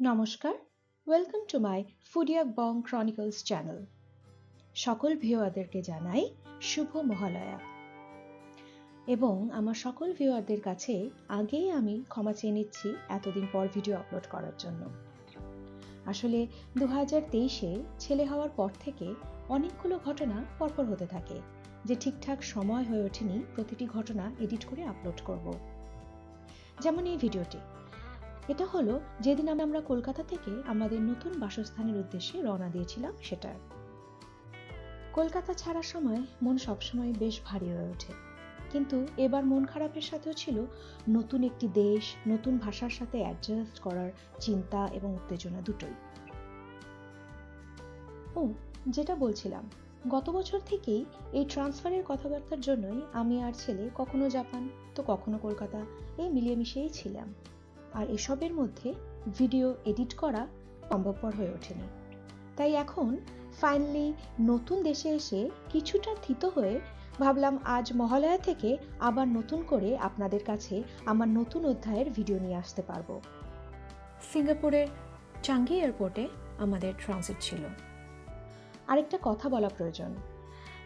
নমস্কার। Welcome to my Foodiac Bong Chronicles channel সকল ভিউয়ারদেরকে জানাই শুভ মহালয়া। এবং আমার সকল ভিউয়ারদের কাছে আগেই আমি ক্ষমা চেয়ে নিচ্ছি এতদিন পর ভিডিও আপলোড করার জন্য। আসলে দু হাজার তেইশে ছেলে হওয়ার পর থেকে অনেকগুলো ঘটনা পরপর হতে থাকে, যে ঠিকঠাক সময় হয়ে ওঠেনি প্রতিটি ঘটনা এডিট করে আপলোড করব। যেমন এই ভিডিওটি এটা হলো যেদিন আমরা কলকাতা থেকে আমাদের নতুন বাসস্থানের উদ্দেশ্যে রওনা দিয়েছিলাম, সেটা। কলকাতা ছাড়ার সময় মন সবসময় বেশ ভারী হয়ে ওঠে। কিন্তু এবার মন খারাপের সাথেও ছিল নতুন একটি দেশ, নতুন ভাষার সাথে অ্যাডজাস্ট করার চিন্তা এবং উত্তেজনা দুটোই। ও, যেটা বলছিলাম, গত বছর থেকেই এই ট্রান্সফারের কথাবার্তার জন্যই আমি আর ছেলে কখনো জাপান, তো কখনো কলকাতা, এই মিলিয়ে মিশিয়েই ছিলাম। আর এসবের মধ্যে ভিডিও এডিট করা সম্ভবপর হয়ে ওঠেনি। তাই এখন ফাইনালি নতুন দেশে এসে কিছুটা থিত হয়ে ভাবলাম আজ মহালয়া থেকে আবার নতুন করে আপনাদের কাছে আমার নতুন অধ্যায়ের ভিডিও নিয়ে আসতে পারব। সিঙ্গাপুরের চাঙ্গি এয়ারপোর্টে আমাদের ট্রানজিট ছিল। আরেকটা কথা বলা প্রয়োজন।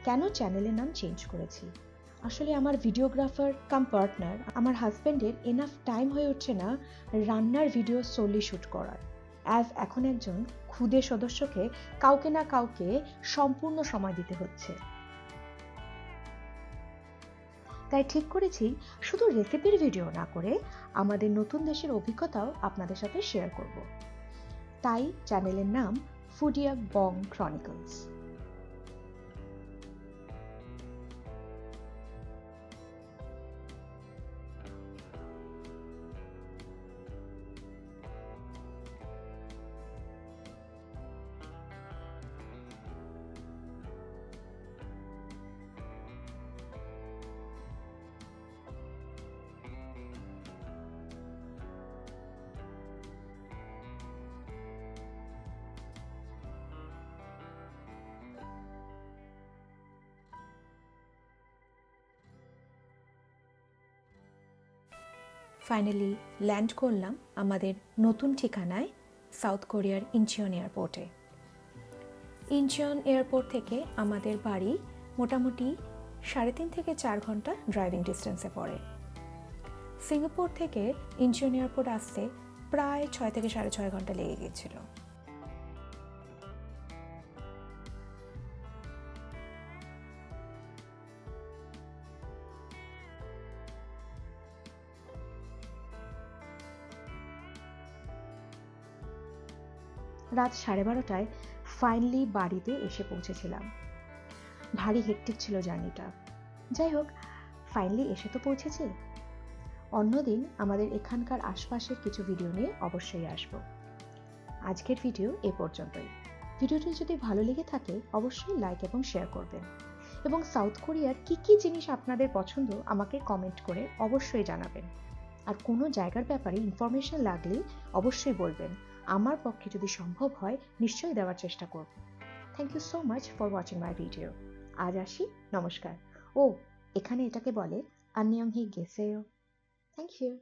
কেন চ্যানেলের নাম চেঞ্জ করেছি? আসলে আমার ভিডিওগ্রাফার কাম পার্টনার আমার হাজব্যান্ডের এনাফ টাইম হয়ে উঠছে না রান্নার ভিডিও সোলি শ্যুট করার। অ্যাজ এখন একজন ক্ষুদে সদস্যকে কাউকে না কাউকে সম্পূর্ণ সময় দিতে হচ্ছে। তাই ঠিক করেছি, শুধু রেসিপির ভিডিও না করে আমাদের নতুন দেশের অভিজ্ঞতাও আপনাদের সাথে শেয়ার করব। তাই চ্যানেলের নাম Foodia Bong Chronicles finally land করলাম আমাদের নতুন ঠিকানায় সাউথ কোরিয়ার ইনচিয়ন এয়ারপোর্টে ইনচিয়ন এয়ারপোর্ট থেকে আমাদের বাড়ি মোটামুটি সাড়ে তিন থেকে চার ঘণ্টা ড্রাইভিং ডিস্টেন্সে পড়ে। সিঙ্গাপুর থেকে ইনচিয়ন এয়ারপোর্ট আসতে প্রায় ছয় থেকে সাড়ে ছয় ঘণ্টা লেগে গিয়েছিল। রাত সাড়ে বারোটায় ফাইনালি বাড়িতে এসে পৌঁছেছিলাম। ভারী হেকটিক ছিল জার্নিটা। যাই হোক ফাইনালি এসে তো পৌঁছেছে। অন্যদিন আমাদের এখানকার আশপাশের কিছু ভিডিও নিয়ে অবশ্যই আসব। আজকের ভিডিও এ পর্যন্তই। ভিডিওটি যদি ভালো লেগে থাকে, অবশ্যই লাইক এবং শেয়ার করবেন। এবং সাউথ কোরিয়ার কি কি জিনিস আপনাদের পছন্দ, আমাকে কমেন্ট করে অবশ্যই জানাবেন। আর কোনো জায়গার ব্যাপারে ইনফরমেশন লাগলে অবশ্যই বলবেন। আমার পক্ষে যদি সম্ভব হয়, নিশ্চয়ই দেওয়ার চেষ্টা করব। Thank you so much for watching my video আজ আসি। নমস্কার। ও, এখানে এটাকে বলে আন্নিয়ং হি গেসেও থ্যাংক ইউ